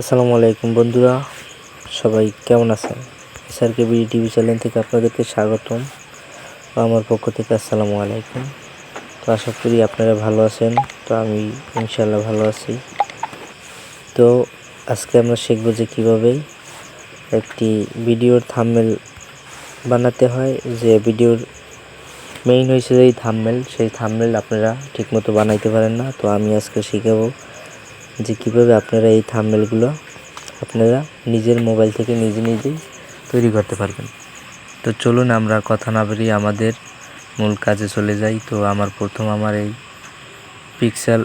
আসসালামু আলাইকুম বন্ধুরা, সবাই কেমন আছেন? এসআরকে বিডি টিভি চ্যানেল থেকে আপনাদেরকে স্বাগতম। আমার পক্ষ থেকে আসসালামু আলাইকুম। তো আশা করি আপনারা ভালো আছেন, তো আমি ইনশাল্লাহ ভালো আছি। তো আজকে আমরা শিখব যে কীভাবে একটি ভিডিওর থাম্বনেল বানাতে হয়। যে ভিডিওর মেইন হয়েছে যে থাম্বনেল সেই থাম্বনেল আপনারা ঠিকমতো বানাইতে পারেন না। তো আমি আজকে শিখাবো যে কীভাবে আপনারা এই থাম্বনেলগুলো আপনারা নিজের মোবাইল থেকে নিজে নিজেই তৈরি করতে পারবেন। তো চলুন আমরা কথা না বেরিয়ে আমাদের মূল কাজে চলে যাই। তো আমার প্রথম আমার এই পিক্সেল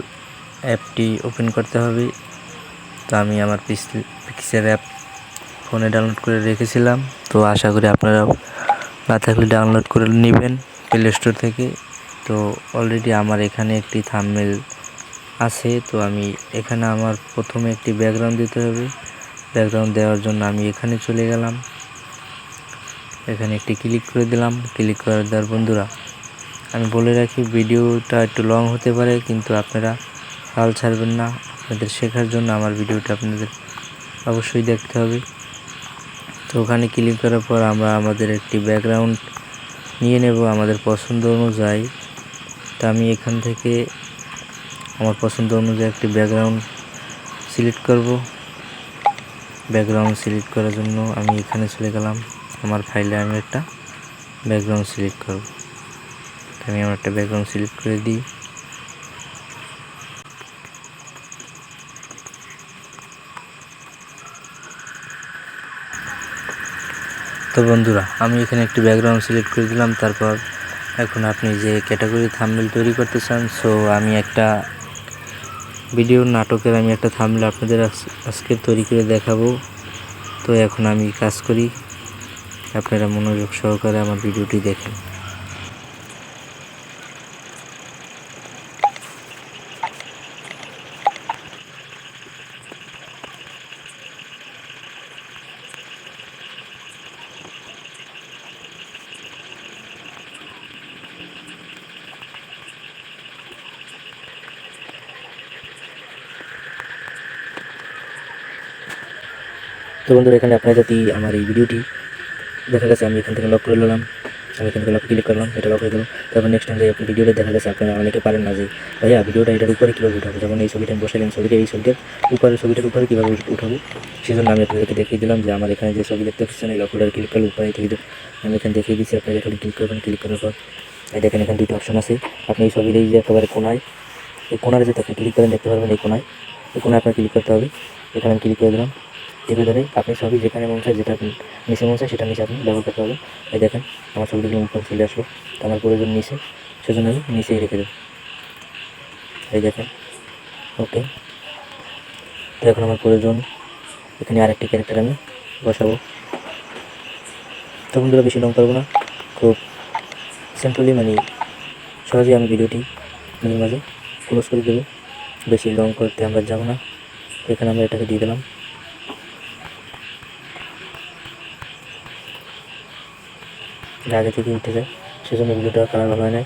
অ্যাপটি ওপেন করতে হবে। তো আমি আমার পিক্সেল অ্যাপ ফোনে ডাউনলোড করে রেখেছিলাম। তো আশা করি আপনারা না থাকলে ডাউনলোড করে নেবেন প্লে স্টোর থেকে। তো অলরেডি আমার এখানে একটি থাম্বনেল আছে, তো আমি এখানে আমার প্রথমে একটি ব্যাকগ্রাউন্ড দিতে হবে। ব্যাকগ্রাউন্ড দেওয়ার জন্য আমি এখানে চলে গেলাম। এখানে একটি ক্লিক করে দিলাম। ক্লিক করার দেওয়ার বন্ধুরা, আমি বলে রাখি, ভিডিওটা একটু লং হতে পারে, কিন্তু আপনারা হাল ছাড়বেন না। আপনাদের শেখার জন্য আমার ভিডিওটা আপনাদের অবশ্যই দেখতে হবে। তো ওখানে ক্লিক করার পর আমরা আমাদের একটি ব্যাকগ্রাউন্ড নিয়ে নেব আমাদের পছন্দ অনুযায়ী। তো আমি এখান থেকে আমার পছন্দ অনুযায়ী একটি ব্যাকগ্রাউন্ড সিলেক্ট করব। ব্যাকগ্রাউন্ড সিলেক্ট করার জন্য আমি এখানে চলে গেলাম। আমার ফাইলে আমি একটা ব্যাকগ্রাউন্ড সিলেক্ট করব। আমি আমার একটা ব্যাকগ্রাউন্ড সিলেক্ট করে দিই। তো বন্ধুরা, আমি এখানে একটি ব্যাকগ্রাউন্ড সিলেক্ট করে দিলাম। তারপর এখন আপনি যে ক্যাটাগরি থাম্বনেল তৈরি করতে চান সো আমি একটা ভিডিও নাটকের আমি একটা থামলে আপনাদের আজকে তৈরি করে দেখাবো। তো এখন আমি কাজ করি। আপনারা মনোযোগ সহকারে আমার ভিডিওটি দেখেন। তো বন্ধুরা, এখানে আপনারা যদি আমার এই ভিডিওটি দেখা গেছে আমি এখান থেকে লক করে নিলাম, আমি এখান থেকে লক ক্লিক করলাম, এটা লক হয়ে গেল। তারপর নেক্সট টাইম যে ভিডিওটা দেখা গেছে আপনারা অনেকে পারেন না যে, ভাইয়া, ভিডিওটা এটার উপরে কীভাবে উঠাবো? যেমন এই ছবিটা আমি বসাইলাম, ছবিটা এই ছবিটার উপরে ছবিটার উপরে কীভাবে উঠাবো? সেই জন্য আমি আপনাদেরকে দেখিয়ে দিলাম যে আমার এখানে যে ছবি দেখতে পাচ্ছেন, এই লক করে ক্লিক করলে উপরে থেকে আমি এখানে দেখিয়ে দিচ্ছি, আপনারা এখানে ক্লিক করবেন ক্লিক করার পর। দেখেন, এখানে দুটো অপশন আছে। আপনি এই ছবির এই যে একেবারে কোনায়, এই কোনারে যে আপনি ক্লিক করেন, দেখতে পারবেন এই কোনায়। এই কোনায় আপনার ক্লিক করতে হবে। এখানে আমি ক্লিক করে দিলাম। এগুলো ধরে আপনি সবই যেখানে মন চায় যেটা নিচে মন চায় সেটা নিচে আপনি ব্যবহার করতে হবে এই দেখেন, আমার ছবিগুলো উপর চলে আসব তো আমার প্রয়োজন নিচে সেজন্য আমি নিচেই রেখে দেবো। এই দেখেন, ওকে। তো এখন আমার প্রয়োজন, এখানে আরেকটি ক্যারেক্টার আমি বসাবো। তো বন্ধুরা, বেশি লং করব না। খুব সিম্পলি মানে সহজেই আমি ভিডিওটি নিজের মাঝে ক্লোজ করে দেবো। বেশি লং করতে আমরা যাব না। এখানে আমরা এটাকে দিয়ে দিলাম। আগে থেকে উঠে যায়, সেজন্য ভিডিওটা কালার হয় না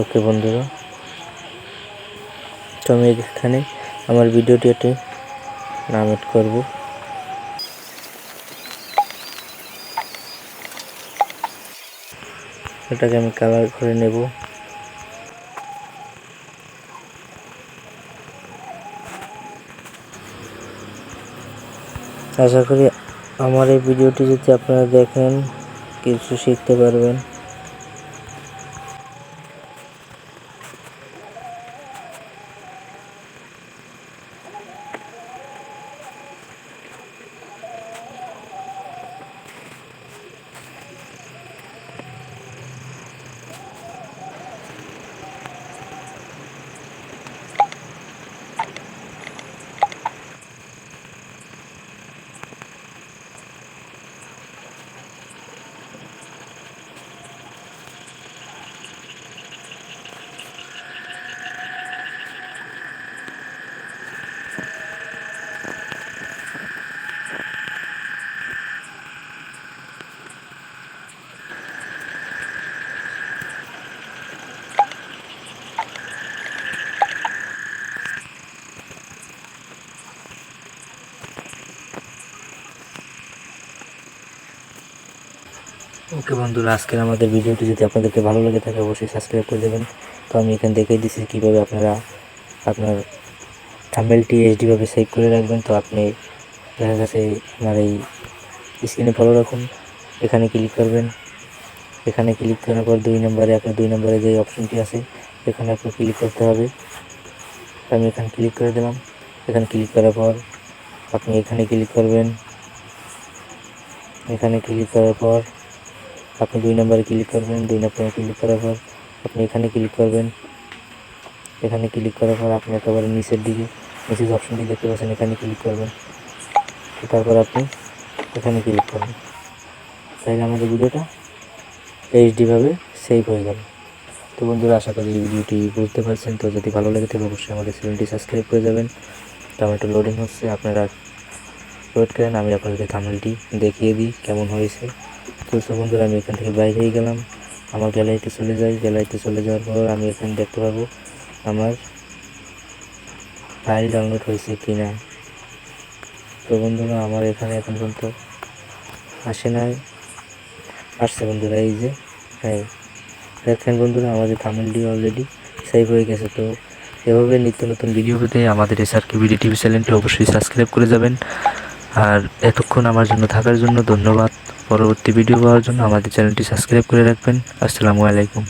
ওকে বন্ধুরা। তো আমি এখানে আমার ভিডিওটি একটি নামেট করব। এটাকে আমি কালার করে নেব। আশা করি আমার এই ভিডিওটি যদি আপনারা দেখেন কিছু শিখতে পারবেন। ওকে বন্ধুরা, আজকের আমাদের ভিডিওটি যদি আপনাদেরকে ভালো লেগে থাকে, অবশ্যই সাবস্ক্রাইব করে দেবেন। তো আমি এখানে দেখিয়ে দিচ্ছি কীভাবে আপনারা আপনার থাম্বেলটি এইচডিভাবে সেভ করে রাখবেন। তো আপনি দেখা গেছে আমার এই স্ক্রিনে ফলো রাখুন। এখানে ক্লিক করবেন। এখানে ক্লিক করার পর দুই নম্বরে আপনার দুই নম্বরে যে অপশনটি আছে, এখানে আপনি ক্লিক করতে হবে। আমি এখানে ক্লিক করে দিলাম। এখানে ক্লিক করার পর আপনি এখানে ক্লিক করবেন। এখানে ক্লিক করার পর আপনি দুই নম্বরে ক্লিক করবেন, দুই নম্বরে ক্লিক করার পর আপনি এখানে ক্লিক করবেন। এখানে ক্লিক করার পর আপনি একেবারে নিচের দিকে, নিচের অপশনটি দেখতে পাচ্ছেন, এখানে ক্লিক করবেন। তারপর আপনি এখানে ক্লিক করবেন। তাহলে আমাদের ভিডিওটা এইচডিভাবে সেভ হয়ে যাবে তো বন্ধুরা, আশা করি এই ভিডিওটি বুঝতে পারছেন। তো যদি ভালো লেগে থাকে অবশ্যই আমাদের চ্যানেলটি সাবস্ক্রাইব করে যাবেন। তো আমার একটু লোডিং হচ্ছে, আপনারা ওয়েট করেন, আমি আপনাদেরকে থামেলটি দেখিয়ে দিই, কেমন হয়েছে। তো বন্ধুরা, আমি এখান থেকে বাইরে হয়ে গেলাম। আমার গ্যালারিতে চলে যাই। গ্যালারিতে চলে যাওয়ার পর আমি এখানে দেখতে পাবো আমার ফাইল ডাউনলোড হয়েছে কি না তো বন্ধুরা, আমার এখানে এখন পর্যন্ত আসে নাই। আসছে বন্ধুরা, এই যে হ্যাঁ। দেখেন বন্ধুরা, আমাদের থামেলটি অলরেডি সেভ হয়ে গেছে। তো এভাবে নিত্য নতুন ভিডিও পেতে আমাদের এসআরকে বিডি টিভি চ্যানেলটি অবশ্যই সাবস্ক্রাইব করে যাবেন। আর এতক্ষণ আমার জন্য থাকার জন্য ধন্যবাদ। পরবর্তী ভিডিও পাওয়ার জন্য আমাদের চ্যানেলটি সাবস্ক্রাইব করে রাখবেন। আসসালামু আলাইকুম।